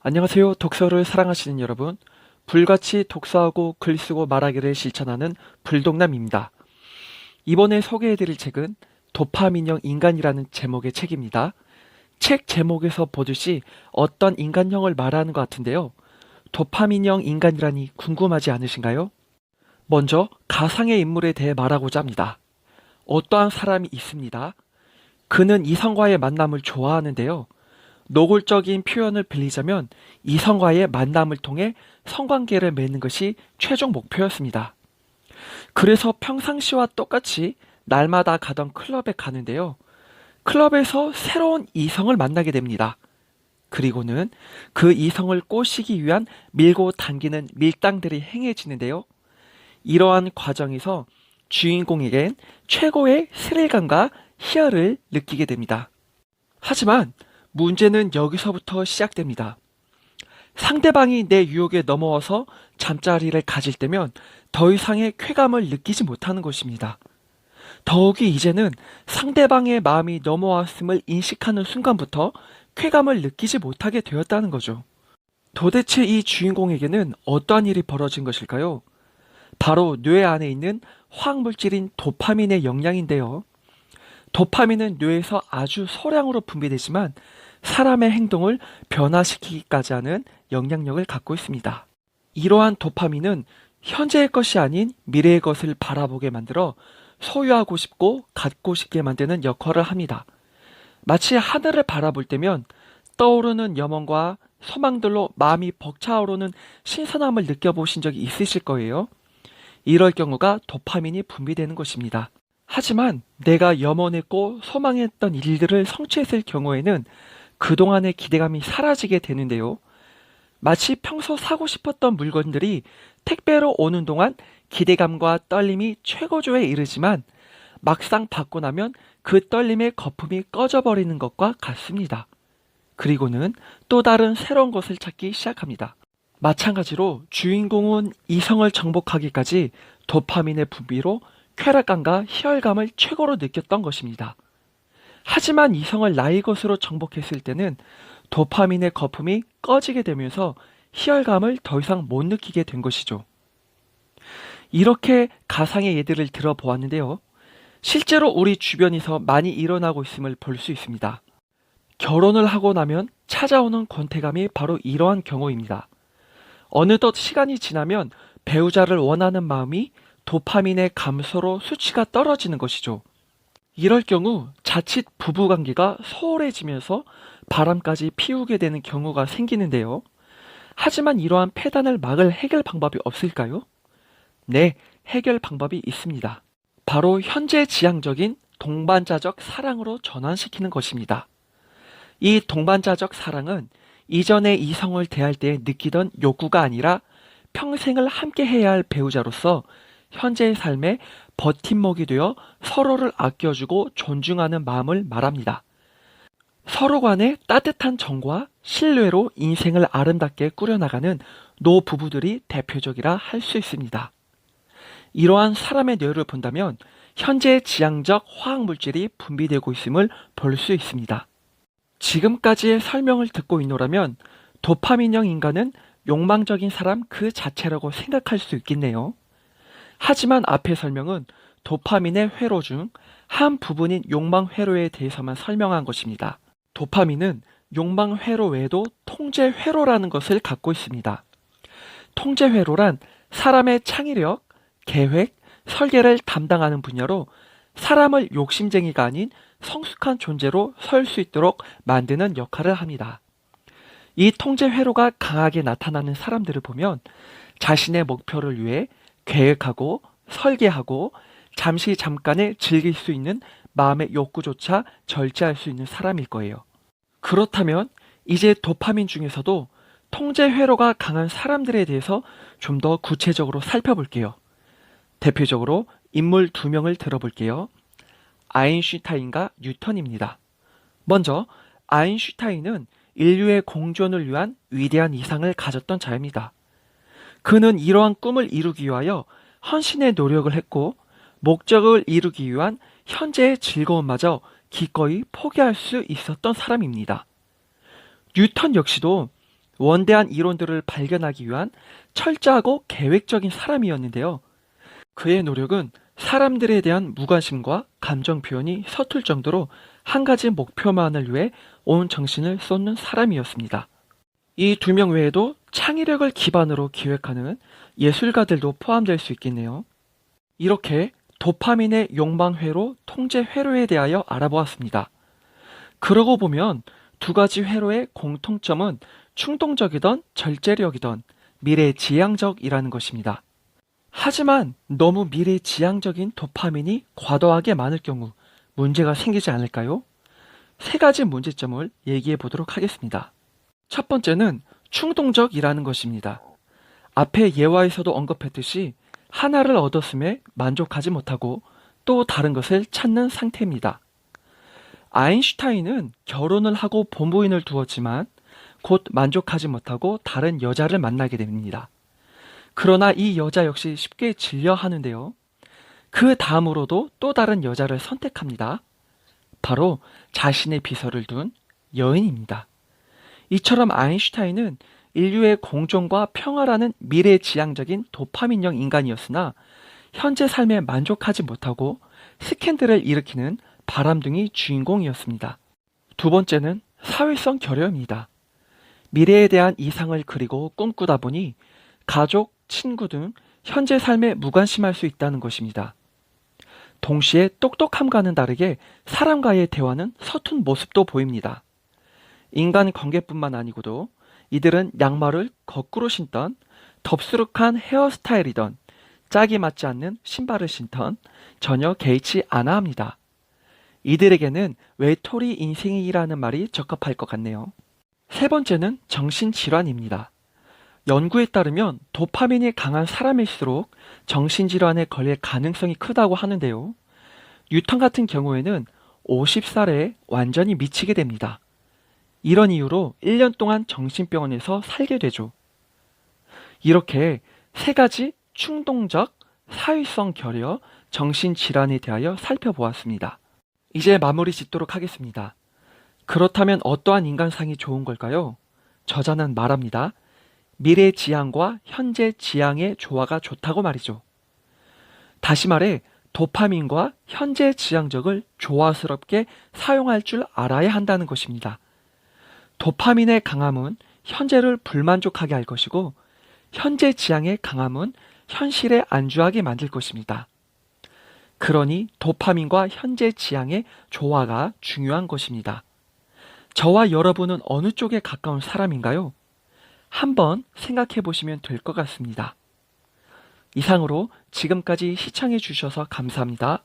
안녕하세요. 독서를 사랑하시는 여러분. 불같이 독서하고 글 쓰고 말하기를 실천하는 불독남입니다. 이번에 소개해드릴 책은 도파민형 인간이라는 제목의 책입니다. 책 제목에서 보듯이 어떤 인간형을 말하는 것 같은데요. 도파민형 인간이라니 궁금하지 않으신가요? 먼저 가상의 인물에 대해 말하고자 합니다. 어떠한 사람이 있습니다. 그는 이성과의 만남을 좋아하는데요. 노골적인 표현을 빌리자면 이성과의 만남을 통해 성관계를 맺는 것이 최종 목표였습니다. 그래서 평상시와 똑같이 날마다 가던 클럽에 가는데요. 클럽에서 새로운 이성을 만나게 됩니다. 그리고는 그 이성을 꼬시기 위한 밀고 당기는 밀당들이 행해지는데요. 이러한 과정에서 주인공에겐 최고의 스릴감과 희열을 느끼게 됩니다. 하지만 문제는 여기서부터 시작됩니다. 상대방이 내 유혹에 넘어와서 잠자리를 가질 때면 더 이상의 쾌감을 느끼지 못하는 것입니다. 더욱이 이제는 상대방의 마음이 넘어왔음을 인식하는 순간부터 쾌감을 느끼지 못하게 되었다는 거죠. 도대체 이 주인공에게는 어떠한 일이 벌어진 것일까요? 바로 뇌 안에 있는 화학물질인 도파민의 영향인데요. 도파민은 뇌에서 아주 소량으로 분비되지만 사람의 행동을 변화시키기까지 하는 영향력을 갖고 있습니다. 이러한 도파민은 현재의 것이 아닌 미래의 것을 바라보게 만들어 소유하고 싶고 갖고 싶게 만드는 역할을 합니다. 마치 하늘을 바라볼 때면 떠오르는 염원과 소망들로 마음이 벅차오르는 신선함을 느껴보신 적이 있으실 거예요. 이럴 경우가 도파민이 분비되는 것입니다. 하지만 내가 염원했고 소망했던 일들을 성취했을 경우에는 그동안의 기대감이 사라지게 되는데요. 마치 평소 사고 싶었던 물건들이 택배로 오는 동안 기대감과 떨림이 최고조에 이르지만 막상 받고 나면 그 떨림의 거품이 꺼져버리는 것과 같습니다. 그리고는 또 다른 새로운 것을 찾기 시작합니다. 마찬가지로 주인공은 이성을 정복하기까지 도파민의 분비로 쾌락감과 희열감을 최고로 느꼈던 것입니다. 하지만 이성을 나의 것으로 정복했을 때는 도파민의 거품이 꺼지게 되면서 희열감을 더 이상 못 느끼게 된 것이죠. 이렇게 가상의 예들을 들어보았는데요. 실제로 우리 주변에서 많이 일어나고 있음을 볼 수 있습니다. 결혼을 하고 나면 찾아오는 권태감이 바로 이러한 경우입니다. 어느덧 시간이 지나면 배우자를 원하는 마음이 도파민의 감소로 수치가 떨어지는 것이죠. 이럴 경우 자칫 부부관계가 소홀해지면서 바람까지 피우게 되는 경우가 생기는데요. 하지만 이러한 폐단을 막을 해결 방법이 없을까요? 네, 해결 방법이 있습니다. 바로 현재 지향적인 동반자적 사랑으로 전환시키는 것입니다. 이 동반자적 사랑은 이전의 이성을 대할 때 느끼던 욕구가 아니라 평생을 함께 해야 할 배우자로서 현재의 삶에 버팀목이 되어 서로를 아껴주고 존중하는 마음을 말합니다. 서로 간의 따뜻한 정과 신뢰로 인생을 아름답게 꾸려나가는 노 부부들이 대표적이라 할 수 있습니다. 이러한 사람의 뇌를 본다면 현재 지향적 화학 물질이 분비되고 있음을 볼 수 있습니다. 지금까지의 설명을 듣고 있노라면 도파민형 인간은 욕망적인 사람 그 자체라고 생각할 수 있겠네요. 하지만 앞의 설명은 도파민의 회로 중 한 부분인 욕망 회로에 대해서만 설명한 것입니다. 도파민은 욕망 회로 외에도 통제 회로라는 것을 갖고 있습니다. 통제 회로란 사람의 창의력, 계획, 설계를 담당하는 분야로 사람을 욕심쟁이가 아닌 성숙한 존재로 설 수 있도록 만드는 역할을 합니다. 이 통제 회로가 강하게 나타나는 사람들을 보면 자신의 목표를 위해 계획하고 설계하고 잠시 잠깐에 즐길 수 있는 마음의 욕구조차 절제할 수 있는 사람일 거예요. 그렇다면 이제 도파민 중에서도 통제 회로가 강한 사람들에 대해서 좀 더 구체적으로 살펴볼게요. 대표적으로 인물 두 명을 들어볼게요. 아인슈타인과 뉴턴입니다. 먼저 아인슈타인은 인류의 공존을 위한 위대한 이상을 가졌던 자입니다. 그는 이러한 꿈을 이루기 위하여 헌신의 노력을 했고 목적을 이루기 위한 현재의 즐거움마저 기꺼이 포기할 수 있었던 사람입니다. 뉴턴 역시도 원대한 이론들을 발견하기 위한 철저하고 계획적인 사람이었는데요. 그의 노력은 사람들에 대한 무관심과 감정 표현이 서툴 정도로 한 가지 목표만을 위해 온 정신을 쏟는 사람이었습니다. 이 두 명 외에도 창의력을 기반으로 기획하는 예술가들도 포함될 수 있겠네요. 이렇게 도파민의 욕망회로 통제 회로에 대하여 알아보았습니다. 그러고 보면 두 가지 회로의 공통점은 충동적이던 절제력이던 미래 지향적이라는 것입니다. 하지만 너무 미래 지향적인 도파민이 과도하게 많을 경우 문제가 생기지 않을까요? 세 가지 문제점을 얘기해 보도록 하겠습니다. 첫 번째는 충동적이라는 것입니다. 앞에 예화에서도 언급했듯이 하나를 얻었음에 만족하지 못하고 또 다른 것을 찾는 상태입니다. 아인슈타인은 결혼을 하고 본부인을 두었지만 곧 만족하지 못하고 다른 여자를 만나게 됩니다. 그러나 이 여자 역시 쉽게 질려 하는데요. 그 다음으로도 또 다른 여자를 선택합니다. 바로 자신의 비서를 둔 여인입니다. 이처럼 아인슈타인은 인류의 공존과 평화라는 미래지향적인 도파민형 인간이었으나 현재 삶에 만족하지 못하고 스캔들을 일으키는 바람둥이 주인공이었습니다. 두 번째는 사회성 결여입니다. 미래에 대한 이상을 그리고 꿈꾸다 보니 가족, 친구 등 현재 삶에 무관심할 수 있다는 것입니다. 동시에 똑똑함과는 다르게 사람과의 대화는 서툰 모습도 보입니다. 인간 관계뿐만 아니고도 이들은 양말을 거꾸로 신던 덥수룩한 헤어스타일이던 짝이 맞지 않는 신발을 신던 전혀 개의치 않아 합니다. 이들에게는 외톨이 인생이라는 말이 적합할 것 같네요. 세 번째는 정신질환입니다. 연구에 따르면 도파민이 강한 사람일수록 정신질환에 걸릴 가능성이 크다고 하는데요. 뉴턴 같은 경우에는 50살에 완전히 미치게 됩니다. 이런 이유로 1년 동안 정신병원에서 살게 되죠. 이렇게 세 가지 충동적, 사회성 결여, 정신질환에 대하여 살펴보았습니다. 이제 마무리 짓도록 하겠습니다. 그렇다면 어떠한 인간상이 좋은 걸까요? 저자는 말합니다. 미래 지향과 현재 지향의 조화가 좋다고 말이죠. 다시 말해, 도파민과 현재 지향적을 조화스럽게 사용할 줄 알아야 한다는 것입니다. 도파민의 강함은 현재를 불만족하게 할 것이고, 현재 지향의 강함은 현실에 안주하게 만들 것입니다. 그러니 도파민과 현재 지향의 조화가 중요한 것입니다. 저와 여러분은 어느 쪽에 가까운 사람인가요? 한번 생각해 보시면 될 것 같습니다. 이상으로 지금까지 시청해 주셔서 감사합니다.